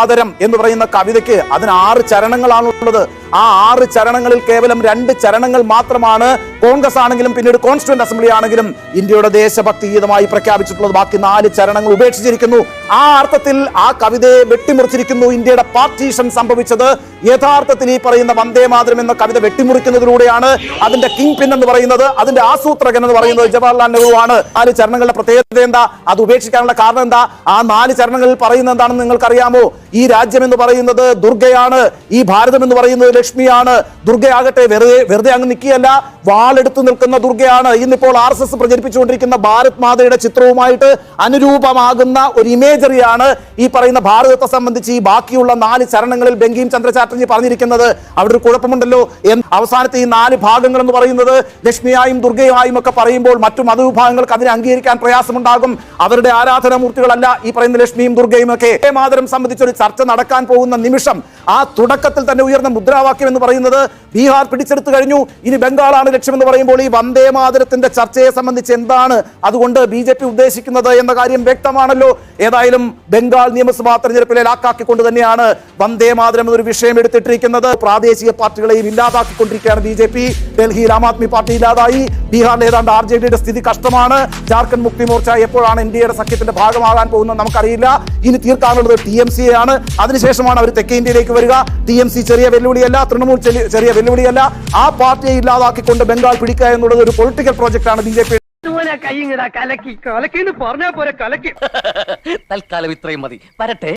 ആദരം എന്ന് പറയുന്ന കവിതയ്ക്ക് അതിന് ആറ് ചരണങ്ങളാണുള്ളത്. ആ ആറ് ചരണങ്ങളിൽ കേവലം രണ്ട് ചരണങ്ങൾ മാത്രമാണ് കോൺഗ്രസ് ആണെങ്കിലും പിന്നീട് കോൺസ്റ്റിറ്റ്യൂന്റ് അസംബ്ലി ആണെങ്കിലും ഇന്ത്യയുടെ ദേശഭക്തി ഗീതമായി പ്രഖ്യാപിച്ചിട്ടുള്ളത്. ബാക്കി നാല് ചരണങ്ങൾ ഉപേക്ഷിച്ചിരിക്കുന്നു. ആ അർത്ഥത്തിൽ ആ കവിതയെ വെട്ടിമുറിച്ചിരിക്കുന്നു ഇന്ത്യയുടെ പാർട്ടീഷൻ സംഭവിച്ചത്. യഥാർത്ഥത്തിൽ ഈ പറയുന്ന വന്ദേ മാതരം എന്ന കവിത വെട്ടിമുറിക്കുന്നതിലൂടെയാണ് അതിന്റെ കിങ് പിൻ എന്ന് പറയുന്നത്. അതിന്റെ ആസൂത്രകൻ എന്ന് പറയുന്നത് ജവഹർലാൽ നെഹ്റു ആണ്. നാല് ചരണങ്ങളുടെ പ്രത്യേകത എന്താ? അത് ഉപേക്ഷിക്കാനുള്ള കാരണം എന്താ? ആ നാല് ചരണങ്ങളിൽ പറയുന്നത് എന്താണെന്ന് നിങ്ങൾക്കറിയാമോ? ഈ രാജ്യം എന്ന് പറയുന്നത് ദുർഗയാണ് ഈ ഭാരതം എന്ന് പറയുന്നത് ലക്ഷ്മിയാണ്. ദുർഗയാകട്ടെ വെറുതെ വെറുതെ അങ്ങ് നിൽക്കുകയല്ല. വാളെടുത്ത് നിൽക്കുന്ന ദുർഗയാണ്. ഇന്നിപ്പോൾ ആർ എസ് എസ് പ്രചരിപ്പിച്ചുകൊണ്ടിരിക്കുന്ന ഭാരത് മാതയുടെ ചിത്രവുമായിട്ട് അനുരൂപമാകുന്ന ഒരു ഇമേജറിയാണ് ഈ പറയുന്ന ഭാരതത്തെ സംബന്ധിച്ച് ഈ ബാക്കിയുള്ള നാല് ചരണങ്ങളിൽ ബംഗീം ചന്ദ്ര ചാറ്റർജി പറഞ്ഞിരിക്കുന്നത്. അവിടെ ഒരു കുഴപ്പമുണ്ടല്ലോ. അവസാനത്തെ ഈ നാല് ഭാഗങ്ങൾ എന്ന് പറയുന്നത് ലക്ഷ്മിയായും ദുർഗയായും ഒക്കെ പറയുമ്പോൾ മറ്റു മതവിഭാഗങ്ങൾക്ക് അതിനെ അംഗീകരിക്കാൻ പ്രയാസമുണ്ടാകും. അവരുടെ ആരാധനാമൂർത്തികളല്ല ഈ പറയുന്ന ലക്ഷ്മിയും ദുർഗയും ഒക്കെ മാതരം സംബന്ധിച്ച് ഒരു ചർച്ച നടക്കാൻ പോകുന്ന നിമിഷം ആ തുടക്കത്തിൽ തന്നെ ഉയർന്ന മുദ്രാവാക്യം എന്ന് പറയുന്നത് ബീഹാർ പിടിച്ചെടുത്തു കഴിഞ്ഞു. ഇനി ബംഗാളാണ് ലക്ഷ്യമെന്ന് പറയുമ്പോൾ ഈ വന്ദേ മാതരത്തിന്റെ ചർച്ചയെ സംബന്ധിച്ച് എന്താണ് അതുകൊണ്ട് ബി ജെ പി ഉദ്ദേശിക്കുന്നത് എന്ന കാര്യം വ്യക്തമാണല്ലോ. ഏതായാലും ബംഗാൾ നിയമസഭാ തെരഞ്ഞെടുപ്പിലെ ലാക്കാക്കിക്കൊണ്ട് തന്നെയാണ് വന്ദേ മാതരം എന്നൊരു വിഷയം എടുത്തിട്ടിരിക്കുന്നത്. പ്രാദേശിക പാർട്ടികളെയും ഇല്ലാതാക്കിക്കൊണ്ടിരിക്കുകയാണ് ബി ജെ പി ഡൽഹിയിൽ ആം ആദ്മി പാർട്ടി ഇല്ലാതായി. ബീഹാറിൽ ഏതാണ്ട് ആർ ജെ ഡിയുടെ സ്ഥിതി കഷ്ടമാണ്. ജാർഖണ്ഡ് മുക്തി മോർച്ച എപ്പോഴാണ് എൻ ഡി എയുടെ സഖ്യത്തിന്റെ ഭാഗമാകാൻ പോകുന്നത് നമുക്കറിയില്ല. ഇനി തീർക്കാനുള്ളത് ടി എം സി ആണ്. അതിനുശേഷമാണ് അവർ തെക്കേ ഇന്ത്യയിലേക്ക് വരിക. ടി എം സി ചെറിയ വെല്ലുവിളിയല്ല തൃണമൂൽ ചെറിയ- വെല്ലുവിളിയല്ല. ആ പാർട്ടിയെ ഇല്ലാതാക്കിക്കൊണ്ട് ബംഗാൾ പിടിക്കുക എന്നുള്ളത് ഒരു പൊളിറ്റിക്കൽ പ്രോജക്റ്റ് ആണ് ബി ജെ പി. കൈ കലക്കി കലക്കി. എന്ന് പറഞ്ഞാൽ പോരെ കലക്കി. തൽക്കാലം ഇത്രയും മതി. വരട്ടെ.